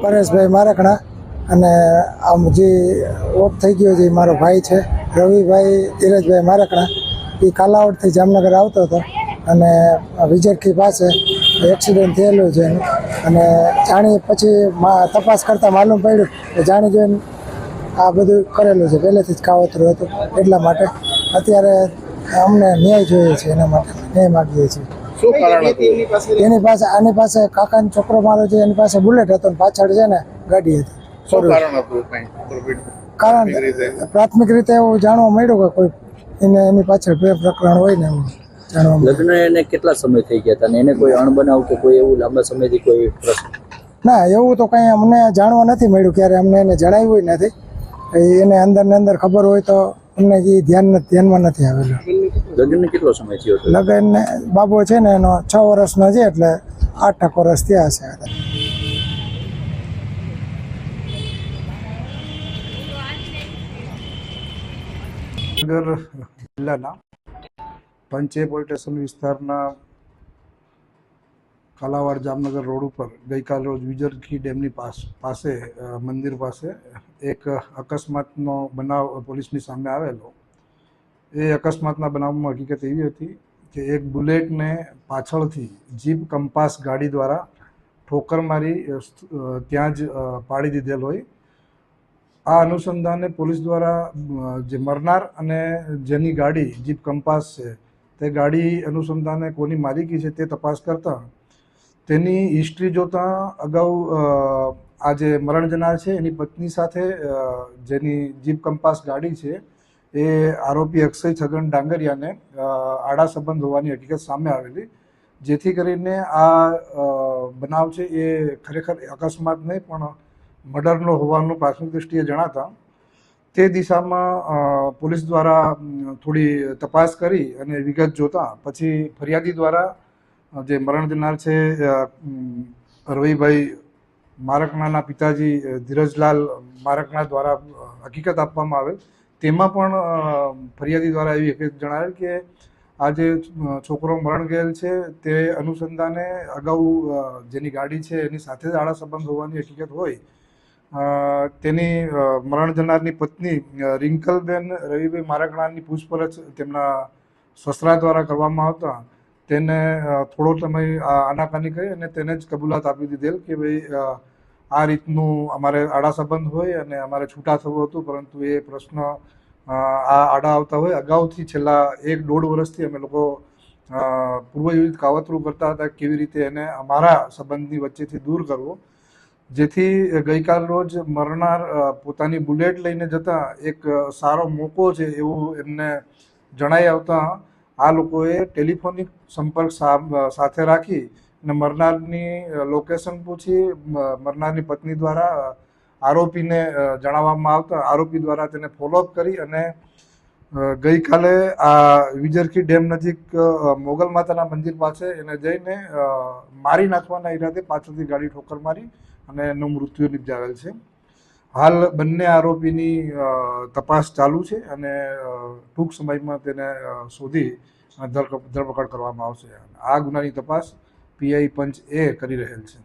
પરેશભાઈ મારકણા અને આમ જે ઓફ થઈ ગયો છે એ મારો ભાઈ છે, રવિભાઈ ધીરજભાઈ મારકણા, એ કાલાવડથી જામનગર આવતો હતો અને વિજરખી પાસે એક્સિડન્ટ થયેલું છે. અને જાણી પછી તપાસ કરતાં માલુમ પડ્યું કે જાણી જોઈને આ બધું કરેલું છે. પહેલેથી જ કાવતરું હતું એટલા માટે. અત્યારે અમને ન્યાય જોઈએ છે એના માટે. ન્યાય માગીએ છીએ. શું કારણ હતું? એની પાસે આની પાસે કાકાનો છોકરો મારો છે એની પાસે બુલેટ હતો ને પાછળ છે ને ગાડી હતી. શું કારણ હતું કારણ પ્રાથમિક રીતે? એવું જાણવા મળ્યું કે કોઈ એને એની પાછળ પ્રેમ પ્રકરણ હોય ને એવું લગ્ન એને કેટલા સમય થઈ ગયા હતા? ને એને કોઈ અણબનાવ કે કોઈ એવું લાંબા સમયથી કોઈ પ્રશ્ન? ના એવું તો કંઈ અમને જાણવા નથી મળ્યું ક્યારે અમને એને જણાવ્યું નથી. એને અંદર ને અંદર ખબર હોય તો અમને એ ધ્યાન ધ્યાનમાં નથી આવેલું. લગ્નને કેટલો સમય થયો હતો? લગ્ન બાબો છે ને એનો છ વર્ષનો છે એટલે આઠ વર્ષ થયા હશે નગર જિલ્લાના પંચે પોલીસ સ્ટેશન વિસ્તારના કાલાવાડ જામનગર રોડ ઉપર ગઈકાલ રોજ વિજરખી ડેમની પાસ, પાસે મંદિર પાસે એક અકસ્માતનો બનાવ પોલીસની સામે આવેલો. એ અકસ્માતના બનાવમાં હકીકત એવી હતી કે એક બુલેટને પાછળથી જીપ કંપાસ ગાડી દ્વારા ઠોકર મારી ત્યાં જ પાડી દીધેલ હોય. આ અનુસંધાને પોલીસ દ્વારા જે મરનાર અને જેની ગાડી જીપ કંપાસ છે તે ગાડી અનુસંધાને કોની માલિકી છે તે તપાસ કરતા તેની હિસ્ટ્રી જોતા અગાઉ આ જે મરણ જનાર છે. એની પત્ની સાથે જેની જીપ કંપાસ ગાડી છે, એ આરોપી અક્ષય છગન ડાંગરિયાને આડા સંબંધ હોવાની હકીકત સામે આવેલી. જેથી કરીને આ બનાવ છે એ ખરેખર અકસ્માત નહીં પણ મર્ડરનો હોવાનું પ્રાથમિક દૃષ્ટિએ જણાતા, તે દિશામાં પોલીસ દ્વારા થોડી તપાસ કરી અને વિગત જોતા, પછી ફરિયાદી દ્વારા જે મરણ જનાર છે રવિભાઈ મારકનાના પિતાજી ધીરજલાલ મારકના દ્વારા હકીકત આપવામાં આવેલ. તેમાં પણ ફરિયાદી દ્વારા એવી હકીકત જણાવેલ કે આ જે છોકરો મરણ ગયેલ છે, તે અનુસંધાને અગાઉ જેની ગાડી છે, એની સાથે જ આડા સંબંધ હોવાની હકીકત હોય. તેની મરણ જનારની પત્ની રિંકલબેન રવિભાઈ મારકણાની પૂછપરછ તેમના સસરા દ્વારા કરવામાં આવતા. તેને થોડો સમય આનાકાની કરી અને તેને જ કબૂલાત આપી દીધેલ કે ભાઈ આ રીતનું અમારે આડા સંબંધ હોય અને અમારે છૂટા થવું હતું, પરંતુ એ પ્રશ્ન આ આડા આવતા હોય. અગાઉથી છેલ્લા એક દોઢ વર્ષથી અમે લોકો પૂર્વયોજિત કાવતરું કરતા હતા કેવી રીતે એને અમારા સંબંધની વચ્ચેથી દૂર કરવો. જેથી ગઈકાલ રોજ મરનાર પોતાની બુલેટ લઈને જતા એક સારો મોકો છે એવું એમને જણાઈ આવતા આ લોકોએ ટેલિફોનિક સંપર્ક સાથે રાખી અને મરનારની લોકેશન પૂછી મરનારની પત્ની દ્વારા આરોપીને જણાવવામાં આવતા, આરોપી દ્વારા તેને ફોલોઅપ કરી અને ગઈકાલે આ વિજરખી ડેમ નજીક મોગલ માતાના મંદિર પાસે એને જઈને મારી નાખવાના ઈરાદે પાછળથી ગાડી ઠોકર મારી અને એનું મૃત્યુ નિપજાવેલ છે. હાલ બંને આરોપીની તપાસ ચાલુ છે અને ટૂંક સમયમાં તેને શોધી ધરપકડ કરવામાં આવશે. આ ગુનાની તપાસ પીઆઈ પંચ એ કરી રહેલ છે.